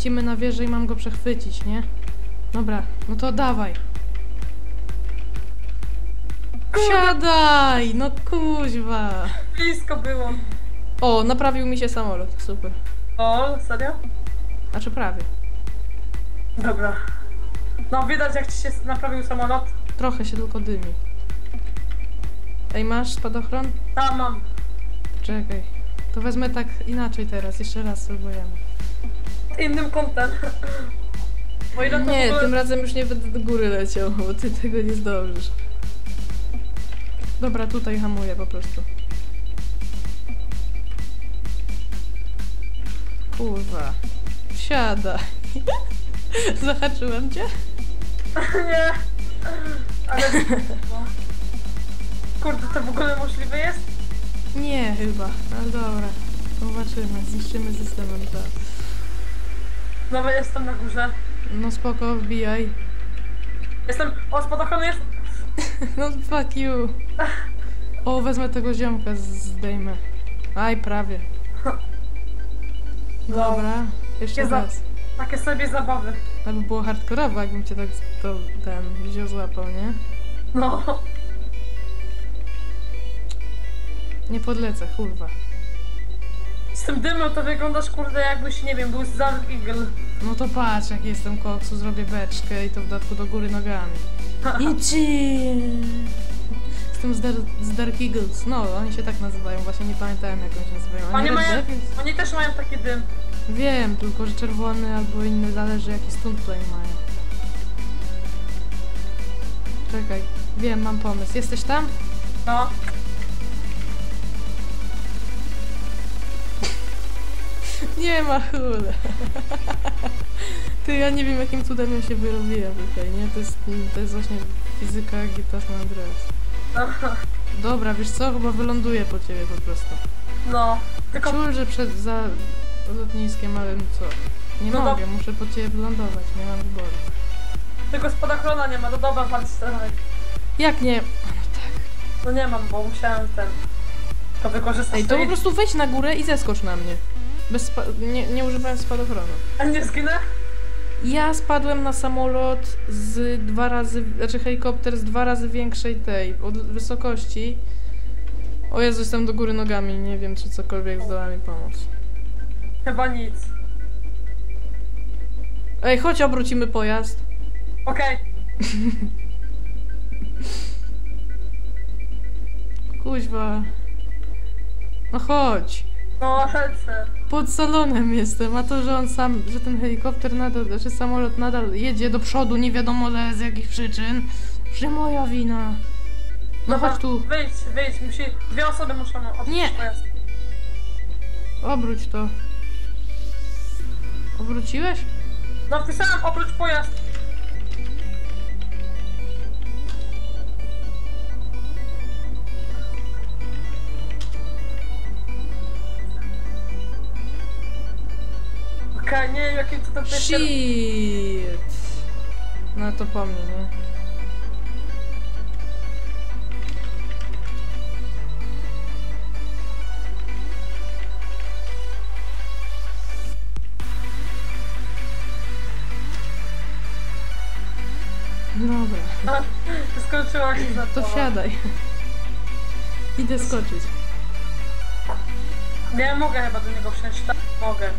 lecimy na wieżę i mam go przechwycić, nie? Dobra, no to dawaj. Siadaj! No kuźwa. Blisko było. O, naprawił mi się samolot, super. O, serio? Znaczy prawie. Dobra. No widać jak ci się naprawił samolot. Trochę się tylko dymi. Ej, masz spadochron? Tam mam. Czekaj. To wezmę tak inaczej teraz, jeszcze raz spróbujemy. Innym kątem. O ile to Nie, w ogóle... tym razem już nie będę do góry leciał, bo ty tego nie zdążysz. Dobra, tutaj hamuję po prostu. Kurwa. Siadaj. Zahaczyłem cię? Nie. Ale... Kurde, to w ogóle możliwe jest? Nie, chyba. Ale dobra. Zobaczymy. Zniszczymy system MTA. Nawet jestem na górze. No spoko, wbijaj. Jestem... O, spadochrony jest... No fuck you. O, wezmę tego ziomka, zdejmę. Aj, prawie. Dobra, jeszcze za- raz. Takie sobie zabawy. Aby było hardkorowo, jakbym cię tak to, ten wziął złapał, nie? No. Nie podlecę, kurwa. Z tym dymem to wyglądasz, kurde, jakbyś, nie wiem, był z Eagle. No to patrz, jak jestem koksu, zrobię beczkę i to w dodatku do góry nogami. I chill. Jestem z, Dar z Dark Eagles. No, oni się tak nazywają, właśnie nie pamiętałem jak oni się nazywają. Oni Red mają... Oni też mają taki dym. Wiem, tylko że czerwony albo inny, zależy jaki stunt tutaj mają. Czekaj, wiem, mam pomysł. Jesteś tam? No. Nie ma chule. Ty, ja nie wiem jakim cudem ja się wyrobiłem tutaj, nie? To jest, to jest właśnie fizyka Gitas na Andreas. Dobra, wiesz co? Chyba wyląduję po ciebie po prostu. No. Tylko... Czuł, że przed za lotniskiem, ale no co? Nie No mogę, muszę po ciebie wylądować, nie mam wyboru. Tylko spadochrona nie ma, to dobra, patrz strony. Jak nie? No tak. No nie mam, bo musiałem ten... To wykorzystać. Ej, to po prostu wejdź na górę i zeskocz na mnie. Bez spa- nie, nie używając spadochronu. A nie zginę? Ja spadłem na samolot z dwa razy, znaczy helikopter z dwa razy większej tej, od wysokości. O Jezu, jestem do góry nogami, nie wiem czy cokolwiek zdoła mi pomóc. Chyba nic. Ej, chodź obrócimy pojazd. Okej. Kuźwa. No chodź. No. Pod salonem jestem, a to, że on sam, że ten helikopter nadal, że samolot nadal jedzie do przodu, nie wiadomo le- z jakich przyczyn, że moja wina. No Dobra, chodź tu, Wyjdź, wyjdź, musi... Dwie osoby muszą odpuścić Nie. pojazd. obróć to. Obróciłeś? No wpisałem oprócz pojazd. Okej, nie wiem jaki to. Shit. No to po mnie, nie? Dobra, A, Skończyła się za to wsiadaj. Idę skoczyć. Nie mogę chyba do niego wsiąść, tak mogę.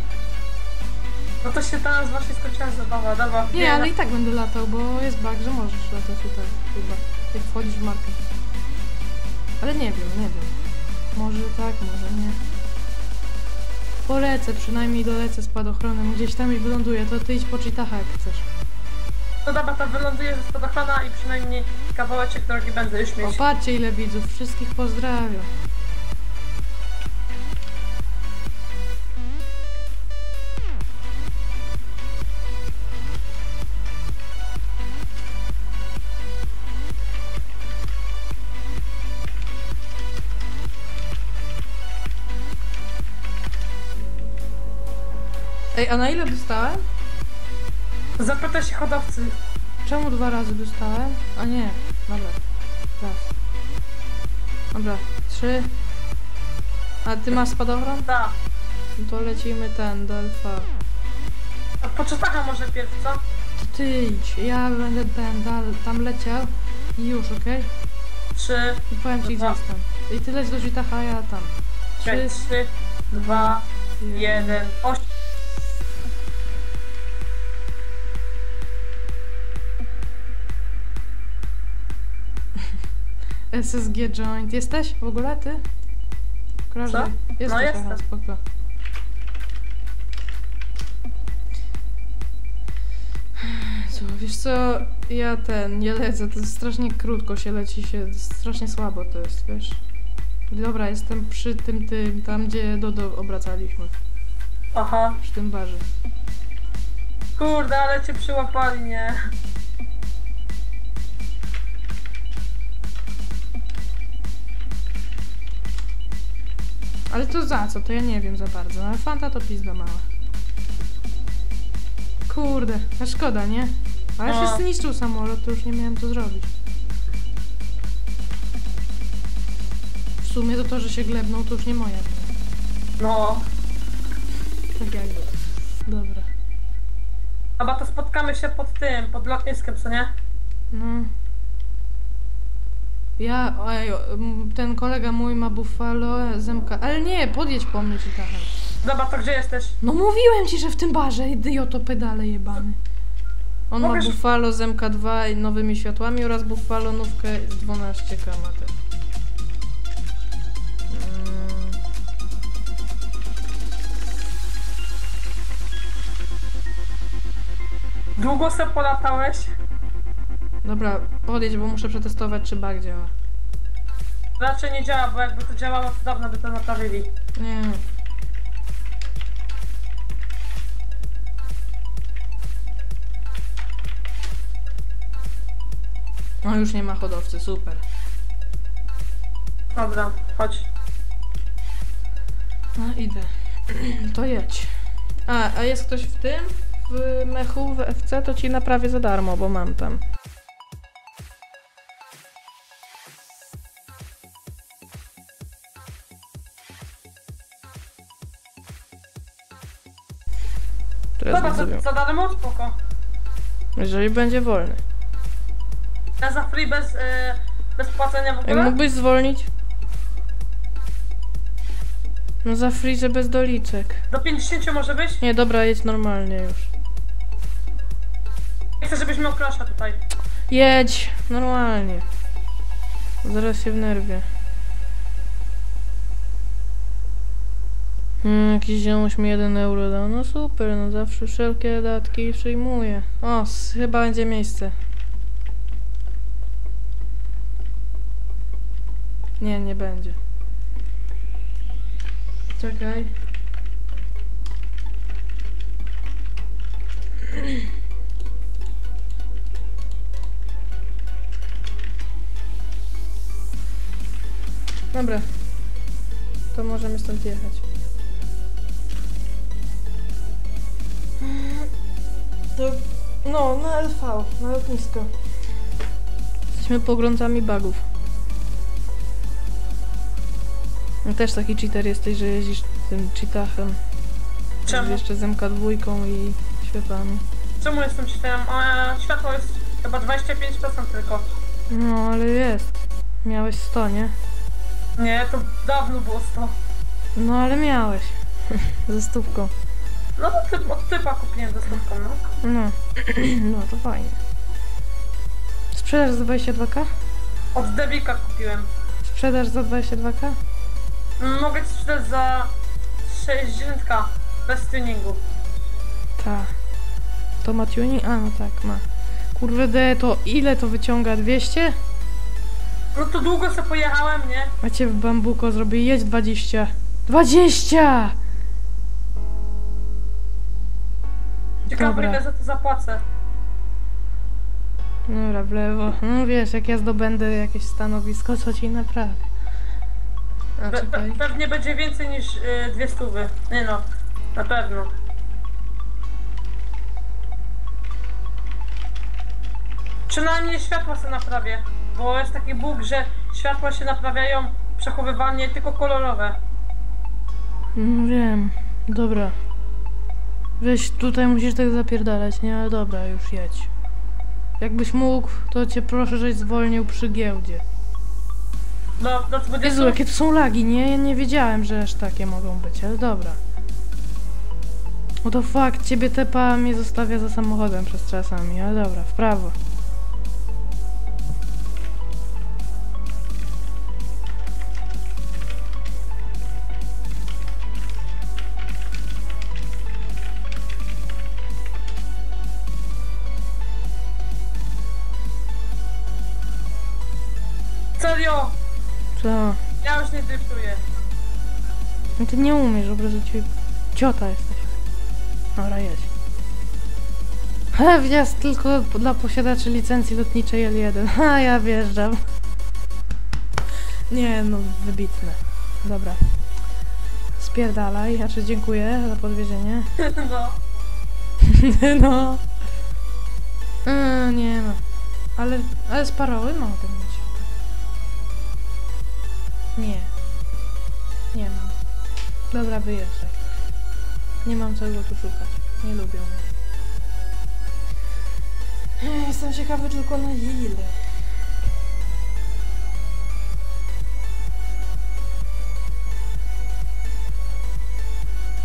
No to się teraz właśnie skończyła zabawa, dobra. Nie, ale i tak będę latał, bo jest bug, że możesz latać tutaj chyba, jak wchodzisz w markę. Ale nie wiem, nie wiem. Może tak, może nie. Polecę, przynajmniej dolecę spadochronem gdzieś tam i wyląduję, to ty idź po cheataha jak chcesz. No dobra, to wyląduję ze spadochrona i przynajmniej kawałeczek drogi będę już mieć. Opatrzcie ile widzów, wszystkich pozdrawiam. Ej, a na ile dostałem? Zapytaj się hodowcy. Czemu dwa razy dostałem? A nie, dobra. Raz. Dobra, trzy. A ty masz spadochron? Tak. No to lecimy ten, do LV. A po może pierw, co? To ty idź, ja będę ten, dal, tam leciał i już, okej? Trzy, I powiem ci gdzie jestem. I ty leć do Witacha, a ja tam. Trzy, trzy, dwa, jeden, osiem. SSG Joint. Jesteś w ogóle ty? Kojarzy? Co? Jesteś, No, aha, jestem. spoko. Co, wiesz co, ja ten, nie lecę, to strasznie krótko się leci się, strasznie słabo to jest, wiesz. Dobra, jestem przy tym, tym, tam gdzie Dodo obracaliśmy, Aha. przy tym barze. Kurde, ale cię przyłapali, nie? Ale to za co? To ja nie wiem za bardzo, ale Fanta to pizda mała. Kurde, a szkoda, nie? Ale No. się zniszczył samolot, to już nie miałem co zrobić. W sumie to to, że się glebnął, to już nie moja. No. Tak jakby. Dobra. Chyba to spotkamy się pod tym, pod lotniskiem, co nie? No. Ja, ej, ten kolega mój ma Buffalo, Zemka, ale nie, podjedź po mnie Citachem. Dobra, to gdzie jesteś? No mówiłem ci, że w tym barze, idioto pedale jebany. On ma Buffalo z MK2 i nowymi światłami oraz Buffalo nówkę 12 kamatek. Mm, Długo se polatałeś? Dobra, podjedź, bo muszę przetestować, czy bug działa. Raczej nie działa, bo jakby to działało, to dawno by to naprawili. Nie. No już nie ma hodowcy, super. Dobra, chodź. No idę. To jedź. A, a jest ktoś w tym? W mechu, w FC? To ci naprawię za darmo, bo mam tam. Dobra, widzę, za, darmo, spoko. jeżeli będzie wolny. Ja za free bez, y, bez płacenia w Jak ogóle? mógłbyś zwolnić? No za freeze bez doliczek. Do 50 może być? Nie, dobra, jedź normalnie już. Nie chcę, żebyś miał crasha tutaj. Jedź, normalnie. Zaraz się wnerwię. Hmm, jakiś ziomuś mi 1 euro dał. No super, no zawsze wszelkie datki przyjmuję. O, chyba będzie miejsce. Nie, nie będzie. Czekaj. Dobra. To możemy stąd jechać. To, no, na LV, na lotnisko. Jesteśmy pogrącami bugów. No, też taki cheater jesteś, że jeździsz tym cheatachem. Czemu? Jeszcze z MK2 i światłami. Czemu jestem czytelem? A światło jest chyba 25% tylko. No, ale jest. Miałeś 100, nie? Nie, to dawno było 100. No, ale miałeś. Ze stówką. No to typ, od typa kupiłem dostawką, no. No. no, to fajnie. Sprzedaż za 22k? Od debika kupiłem. Sprzedaż za 22k? Mogę ci sprzedać za 60 bez tuningu. Ta. To ma tuning? A, no tak, ma. Kurde, to ile to wyciąga? 200? No to długo se pojechałem, nie? Macie w bambuko zrobi jedź 20. 20! Ciekawe ile za to zapłacę. Dobra, w lewo. No wiesz, jak ja zdobędę jakieś stanowisko, to ci naprawię. A, Pe czekaj. pewnie będzie więcej niż y, dwie stówy. Nie no, na pewno. Przynajmniej światła sobie naprawię, bo jest taki bóg, że światła się naprawiają przechowywanie tylko kolorowe. No wiem. Dobra. Weź, tutaj musisz tak zapierdalać, nie? Ale dobra, już jedź. Jakbyś mógł, to cię proszę, żeś zwolnił przy giełdzie. No, do 20. Jezu, jakie to są lagi, nie? Ja nie wiedziałem, że aż takie mogą być, ale dobra. No to fakt, ciebie tepa mnie zostawia za samochodem przez czasami, ale dobra, w prawo. Serio! Co? Ja już nie driftuję. No ty nie umiesz, po prostu ci... Ciota jesteś. Dobra, jedź. Ha, wjazd tylko dla posiadaczy licencji lotniczej L1. Ha, ja wjeżdżam. Nie, no, wybitne. Dobra. Spierdalaj, znaczy dziękuję za podwiezienie. No. no. E, nie ma. Ale, ale z paroły mogę mieć. Nie. Nie mam. Dobra, wyjeżdżaj. Nie mam czego tu szukać. Nie lubią mnie. Jestem ciekawy tylko na ile.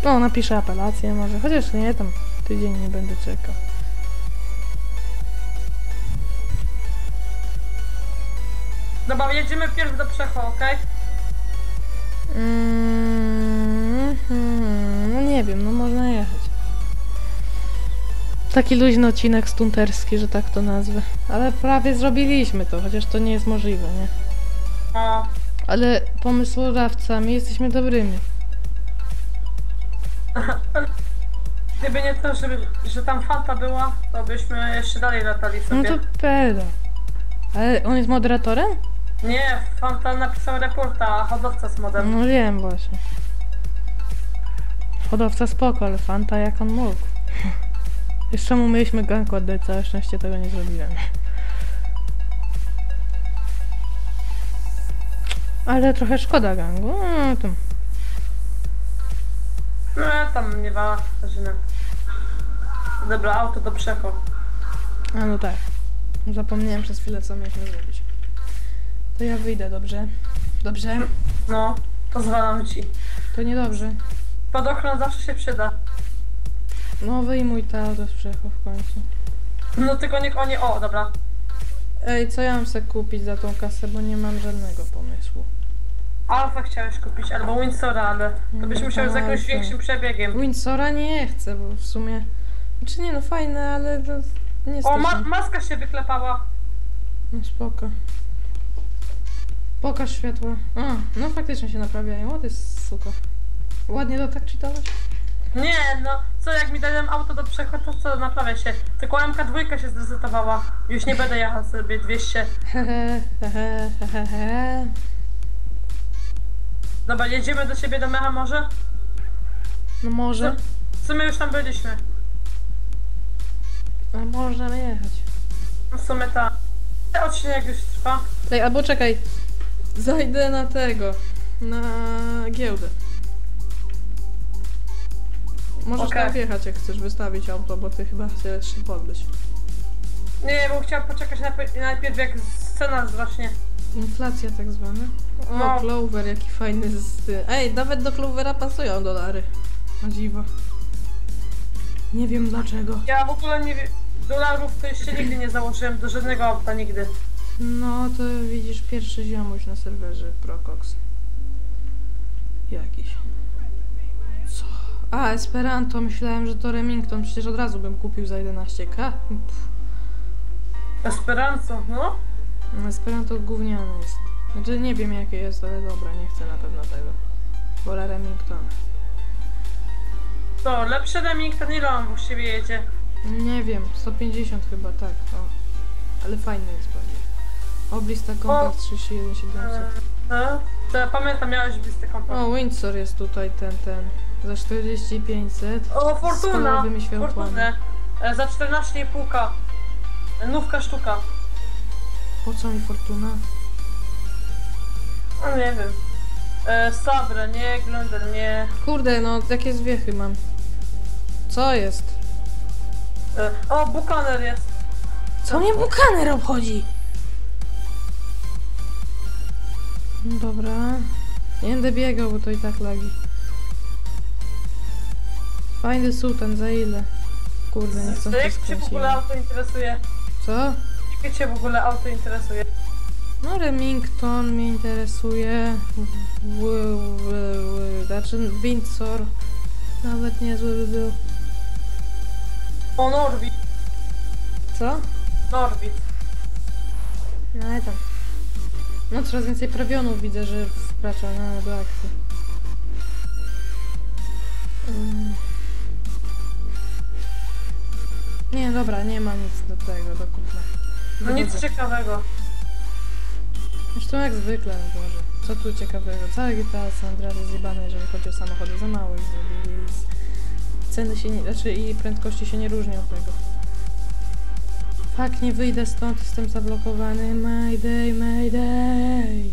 No, napiszę apelację może, chociaż nie, tam tydzień nie będę czekał. Dobra, jedziemy pierw do Przecho, okej? Mm, hmm, no nie wiem, no można jechać. Taki luźny odcinek stunterski, że tak to nazwę. Ale prawie zrobiliśmy to, chociaż to nie jest możliwe, nie? O, Ale pomysłodawcami jesteśmy dobrymi. gdyby nie to, żeby, że tam Fanta była, to byśmy jeszcze dalej latali No sobie. to pedo. Ale on jest moderatorem? Nie, Fanta napisał reporta, a hodowca z modem. No wiem właśnie. Hodowca spoko, ale Fanta jak on mógł. Jeszcze mu mieliśmy gang oddać, całe szczęście tego nie zrobiłem. Ale trochę szkoda gangu. No, to... No, tam nie ma żony. Dobra, auto do Przecho. A no tak. Zapomniałem przez chwilę, co mieliśmy zrobić. To ja wyjdę, dobrze? Dobrze? No, pozwalam ci. To niedobrze. Podochron zawsze się przyda. No wyjmuj to auto z Przecho w końcu. No tylko niech oni... O, dobra. Ej, co ja mam sobie kupić za tą kasę, bo nie mam żadnego pomysłu. Alfa chciałeś kupić, albo Windsora, ale to byś No, musiał z jakimś Alfa. większym przebiegiem. Windsora nie chcę, bo w sumie... Znaczy nie no, fajne, ale to nie O, ma maska się wyklepała. No spoko. Pokaż światła. A, no faktycznie się naprawiają. O, to jest suko. Ładnie to tak czytałeś? Nie, no, co jak mi dałem auto do przechodu, to co, naprawia się. Tylko MK2 się zrezytowała. Już nie będę jechał sobie 200. Hehe, hehe, hehe. Dobra, jedziemy do ciebie do mecha może? No może. W sumie już tam byliśmy. A możemy jechać. W sumie ta... Odcinek już trwa. Ej, albo czekaj. Zajdę na tego. Na giełdę. Możesz Okej. tam wjechać, jak chcesz wystawić auto, bo ty chyba chcesz się podbyć. Nie, bo chciałam poczekać najpierw, najpierw jak scena zrośnie. Inflacja tak zwana. O, No. Clover, jaki fajny z tym. Ej, nawet do Clovera pasują dolary. O dziwo. Nie wiem dlaczego. Ja w ogóle nie wiem... Dolarów to jeszcze nigdy nie założyłem do żadnego auta, nigdy. No, to widzisz pierwszy ziomuś na serwerze Procox. Jakiś. Co? A, Esperanto, myślałem, że to Remington, przecież od razu bym kupił za 11k. Pff, Esperanto, no? no, Esperanto gówniane jest. Znaczy nie wiem jakie jest, ale dobra, nie chcę na pewno tego. Wolę Remington. To, lepszy Remington ile on właściwie jedzie? Nie wiem, 150 chyba, tak. O. Ale fajny jest pewnie. Oblista Compact 31700. E, to ja pamiętam, miałeś blisty kontakt. O, Windsor jest tutaj, ten, ten. Za 4500. O, Z Fortuna! kolorowymi światłami. Fortunę. E, Za 14,5. E, Nówka sztuka. Po co mi Fortuna? No nie wiem. E, Sabre, nie Glender, nie... Kurde, no jakie zwiechy mam. Co jest? E, O, bukaner jest. Co mnie bukaner obchodzi? Dobra. Nie będę biegał, bo to i tak lagi. The sultan, za ile? Kurde, nie chcę jak cię w ogóle auto interesuje? Co? Jak cię w ogóle auto interesuje? No Remington mnie interesuje. W, w, w, znaczy Windsor. Nawet niezły by był. O, Norwid. Co? Norwid. No ale tam. No coraz więcej prawionów widzę, że wkracza na do akcji. Nie, dobra, nie ma nic do tego, do kupna. No nic ciekawego. Zresztą jak zwykle, no Boże. Co tu ciekawego? Cała GTA San Andreas jest zjebane, jeżeli chodzi o samochody. Za mało ich zrobili. Ceny się nie... Znaczy i prędkości się nie różnią od tego. Fak, nie wyjdę stąd, jestem zablokowany. Mayday, mayday.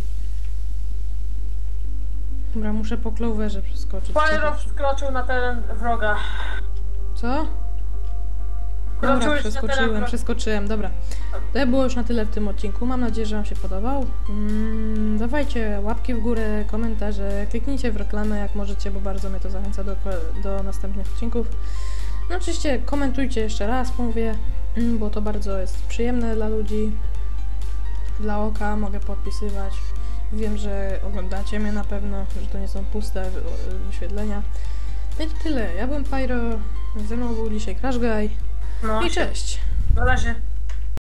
Dobra, muszę po Cloverze przeskoczyć. Pyro wkroczył na teren wroga. Co? Dobra, przeskoczyłem, przeskoczyłem, dobra. To było już na tyle w tym odcinku. Mam nadzieję, że Wam się podobał. Mm, dawajcie łapki w górę, komentarze, kliknijcie w reklamę jak możecie, bo bardzo mnie to zachęca do, do następnych odcinków. No oczywiście komentujcie jeszcze raz, mówię, bo to bardzo jest przyjemne dla ludzi, dla oka, mogę podpisywać. Wiem, że oglądacie mnie na pewno, że to nie są puste wy- wyświetlenia. No i to tyle. Ja byłem Pyro, ze mną był dzisiaj Crash Guy No, i cześć. na razie.